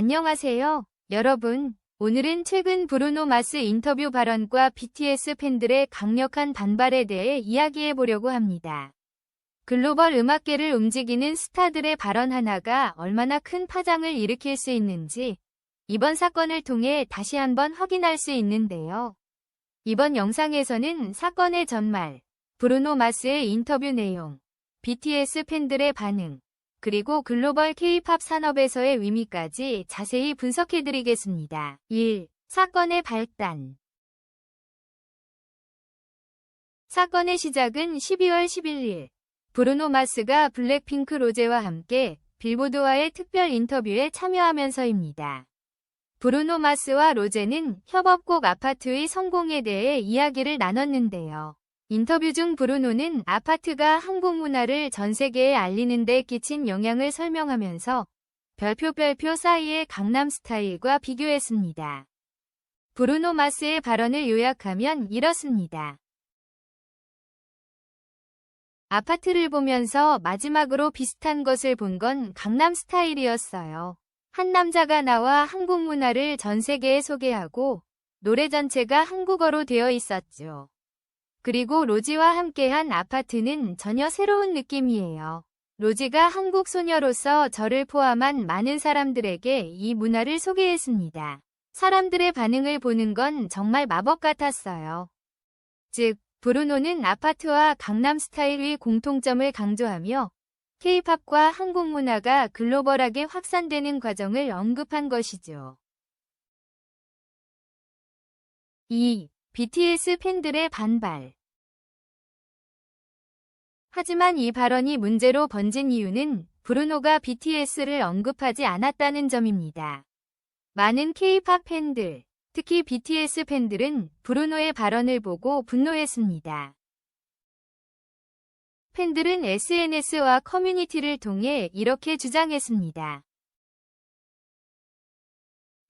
안녕하세요, 여러분. 오늘은 최근 브루노 마스 인터뷰 발언과 BTS 팬들의 강력한 반발에 대해 이야기해 보려고 합니다. 글로벌 음악계를 움직이는 스타들의 발언 하나가 얼마나 큰 파장을 일으킬 수 있는지 이번 사건을 통해 다시 한번 확인할 수 있는데요. 이번 영상에서는 사건의 전말, 브루노 마스의 인터뷰 내용, BTS 팬들의 반응, 그리고 글로벌 K-팝 산업에서의 의미까지 자세히 분석해드리겠습니다. 1. 사건의 발단 사건의 시작은 12월 11일 브루노 마스가 블랙핑크 로제와 함께 빌보드와의 특별 인터뷰에 참여하면서입니다. 브루노 마스와 로제는 협업곡 아파트의 성공에 대해 이야기를 나눴는데요. 인터뷰 중 브루노는 아파트가 한국 문화를 전 세계에 알리는 데 끼친 영향을 설명하면서 별표 별표 사이의 강남 스타일과 비교했습니다. 브루노 마스의 발언을 요약하면 이렇습니다. 아파트를 보면서 마지막으로 비슷한 것을 본 건 강남 스타일이었어요. 한 남자가 나와 한국 문화를 전 세계에 소개하고 노래 전체가 한국어로 되어 있었죠. 그리고 로지와 함께한 아파트는 전혀 새로운 느낌이에요. 로지가 한국 소녀로서 저를 포함한 많은 사람들에게 이 문화를 소개했습니다. 사람들의 반응을 보는 건 정말 마법 같았어요. 즉, 브루노는 아파트와 강남 스타일의 공통점을 강조하며 K-팝과 한국 문화가 글로벌하게 확산되는 과정을 언급한 것이죠. 2. BTS 팬들의 반발 하지만 이 발언이 문제로 번진 이유는 브루노가 BTS를 언급하지 않았다는 점입니다. 많은 K-팝 팬들, 특히 BTS 팬들은 브루노의 발언을 보고 분노했습니다. 팬들은 SNS와 커뮤니티를 통해 이렇게 주장했습니다.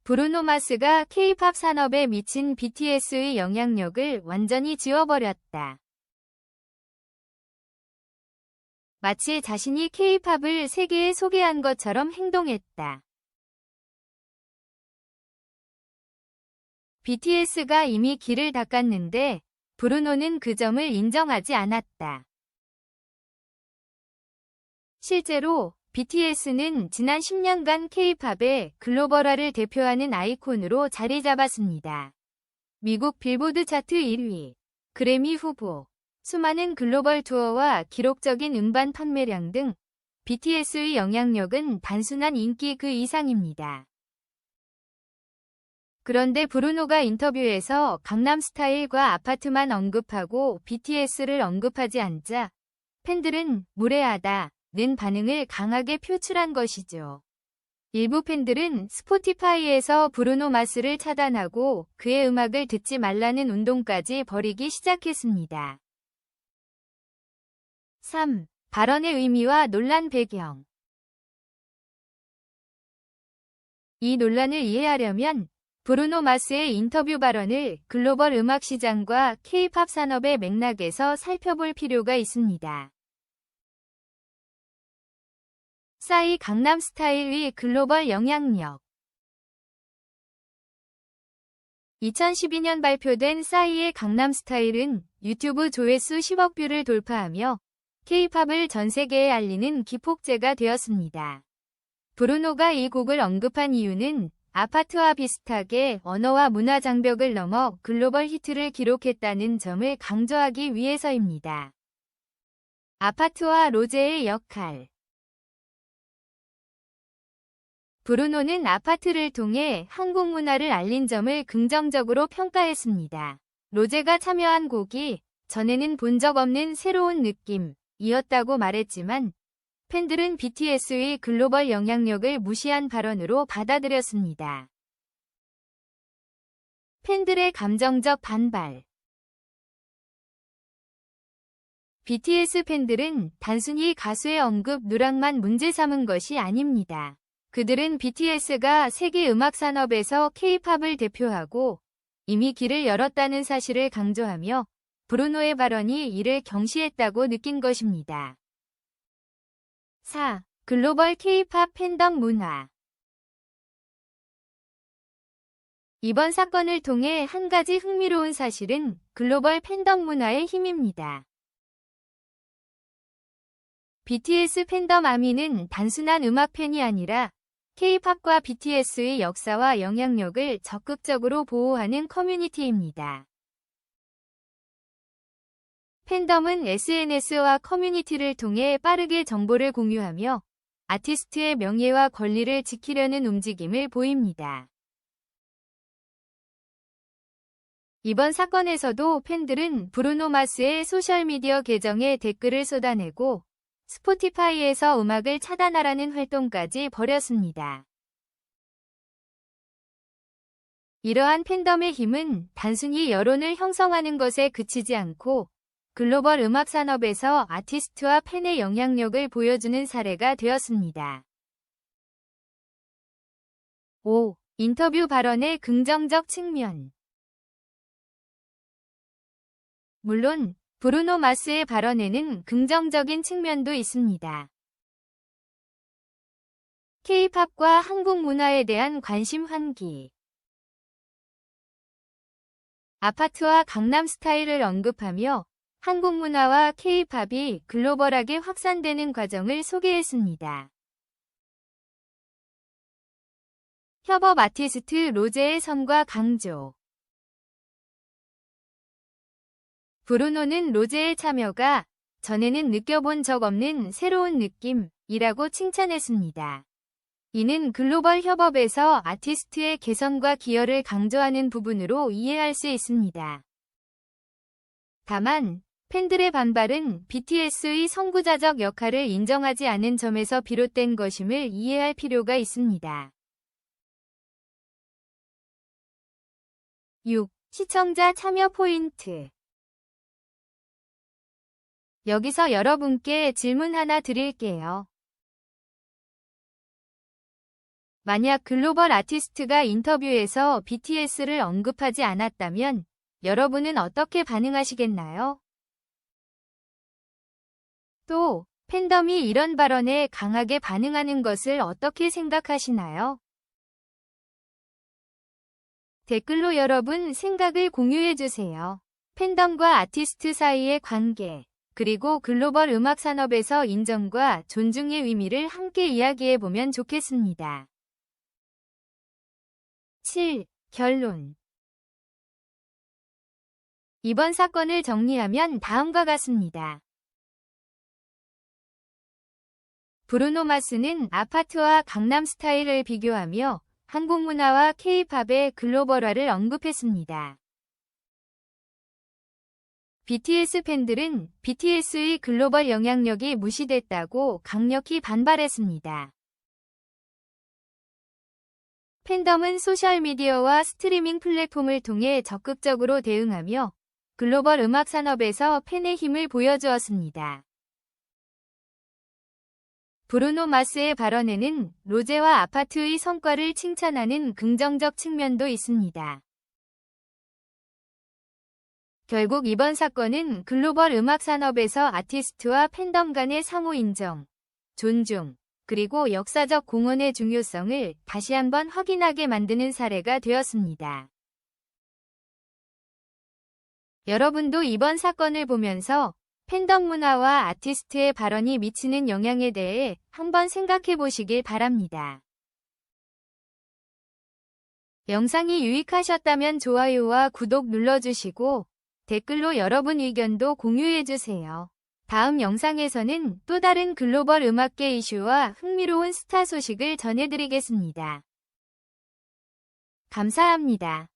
브루노 마스가 K-팝 산업에 미친 BTS의 영향력을 완전히 지워버렸다. 마치 자신이 K-팝을 세계에 소개한 것처럼 행동했다. BTS가 이미 길을 닦았는데 브루노는 그 점을 인정하지 않았다. 실제로 BTS는 지난 10년간 K-팝의 글로벌화를 대표하는 아이콘으로 자리 잡았습니다. 미국 빌보드 차트 1위, 그래미 후보, 수많은 글로벌 투어와 기록적인 음반 판매량 등 BTS의 영향력은 단순한 인기 그 이상입니다. 그런데 브루노가 인터뷰에서 강남 스타일과 아파트만 언급하고 BTS를 언급하지 않자 팬들은 무례하다 는 반응을 강하게 표출한 것이죠. 일부 팬들은 스포티파이에서 브루노 마스를 차단하고 그의 음악을 듣지 말라는 운동까지 벌이기 시작했습니다. 3. 발언의 의미와 논란 배경 이 논란을 이해하려면 브루노 마스의 인터뷰 발언을 글로벌 음악 시장과 K-팝 산업의 맥락에서 살펴볼 필요가 있습니다. 싸이 강남 스타일의 글로벌 영향력 2012년 발표된 싸이의 강남 스타일은 유튜브 조회수 10억 뷰를 돌파하며 K-팝을 전 세계에 알리는 기폭제가 되었습니다. 브루노가 이 곡을 언급한 이유는 아파트와 비슷하게 언어와 문화 장벽을 넘어 글로벌 히트를 기록했다는 점을 강조하기 위해서입니다. 아파트와 로제의 역할 브루노는 아파트를 통해 한국 문화를 알린 점을 긍정적으로 평가했습니다. 로제가 참여한 곡이 전에는 본 적 없는 새로운 느낌 이었다고 말했지만 팬들은 BTS의 글로벌 영향력을 무시한 발언으로 받아들였습니다. 팬들의 감정적 반발 BTS 팬들은 단순히 가수의 언급 누락만 문제 삼은 것이 아닙니다. 그들은 BTS가 세계 음악 산업에서 K-팝을 대표하고 이미 길을 열었다는 사실을 강조하며 브루노의 발언이 이를 경시했다고 느낀 것입니다. 4. 글로벌 K-팝 팬덤 문화 이번 사건을 통해 한 가지 흥미로운 사실은 글로벌 팬덤 문화의 힘입니다. BTS 팬덤 아미는 단순한 음악 팬이 아니라 K-팝과 BTS의 역사와 영향력을 적극적으로 보호하는 커뮤니티입니다. 팬덤은 SNS와 커뮤니티를 통해 빠르게 정보를 공유하며 아티스트의 명예와 권리를 지키려는 움직임을 보입니다. 이번 사건에서도 팬들은 브루노 마스의 소셜미디어 계정에 댓글을 쏟아내고 스포티파이에서 음악을 차단하라는 활동까지 벌였습니다. 이러한 팬덤의 힘은 단순히 여론을 형성하는 것에 그치지 않고 글로벌 음악 산업에서 아티스트와 팬의 영향력을 보여주는 사례가 되었습니다. 5. 인터뷰 발언의 긍정적 측면 물론 브루노 마스의 발언에는 긍정적인 측면도 있습니다. K-팝과 한국 문화에 대한 관심 환기 아파트와 강남 스타일을 언급하며 한국 문화와 K-팝이 글로벌하게 확산되는 과정을 소개했습니다. 협업 아티스트 로제의 선과 강조 브루노는 로제의 참여가 전에는 느껴본 적 없는 새로운 느낌이라고 칭찬했습니다. 이는 글로벌 협업에서 아티스트의 개성과 기여를 강조하는 부분으로 이해할 수 있습니다. 다만 팬들의 반발은 BTS의 선구자적 역할을 인정하지 않은 점에서 비롯된 것임을 이해할 필요가 있습니다. 6. 시청자 참여 포인트 여기서 여러분께 질문 하나 드릴게요. 만약 글로벌 아티스트가 인터뷰에서 BTS를 언급하지 않았다면 여러분은 어떻게 반응하시겠나요? 또 팬덤이 이런 발언에 강하게 반응하는 것을 어떻게 생각하시나요? 댓글로 여러분 생각을 공유해주세요. 팬덤과 아티스트 사이의 관계 그리고 글로벌 음악 산업에서 인정과 존중의 의미를 함께 이야기해보면 좋겠습니다. 7. 결론 이번 사건을 정리하면 다음과 같습니다. 브루노 마스는 아파트와 강남 스타일을 비교하며 한국 문화와 K-팝의 글로벌화를 언급했습니다. BTS 팬들은 BTS의 글로벌 영향력이 무시됐다고 강력히 반발했습니다. 팬덤은 소셜미디어와 스트리밍 플랫폼을 통해 적극적으로 대응하며 글로벌 음악 산업에서 팬의 힘을 보여주었습니다. 브루노 마스의 발언에는 로제와 아파트의 성과를 칭찬하는 긍정적 측면도 있습니다. 결국 이번 사건은 글로벌 음악 산업에서 아티스트와 팬덤 간의 상호 인정, 존중, 그리고 역사적 공헌의 중요성을 다시 한번 확인하게 만드는 사례가 되었습니다. 여러분도 이번 사건을 보면서 팬덤 문화와 아티스트의 발언이 미치는 영향에 대해 한번 생각해 보시길 바랍니다. 영상이 유익하셨다면 좋아요와 구독 눌러주시고 댓글로 여러분 의견도 공유해주세요. 다음 영상에서는 또 다른 글로벌 음악계 이슈와 흥미로운 스타 소식을 전해드리겠습니다. 감사합니다.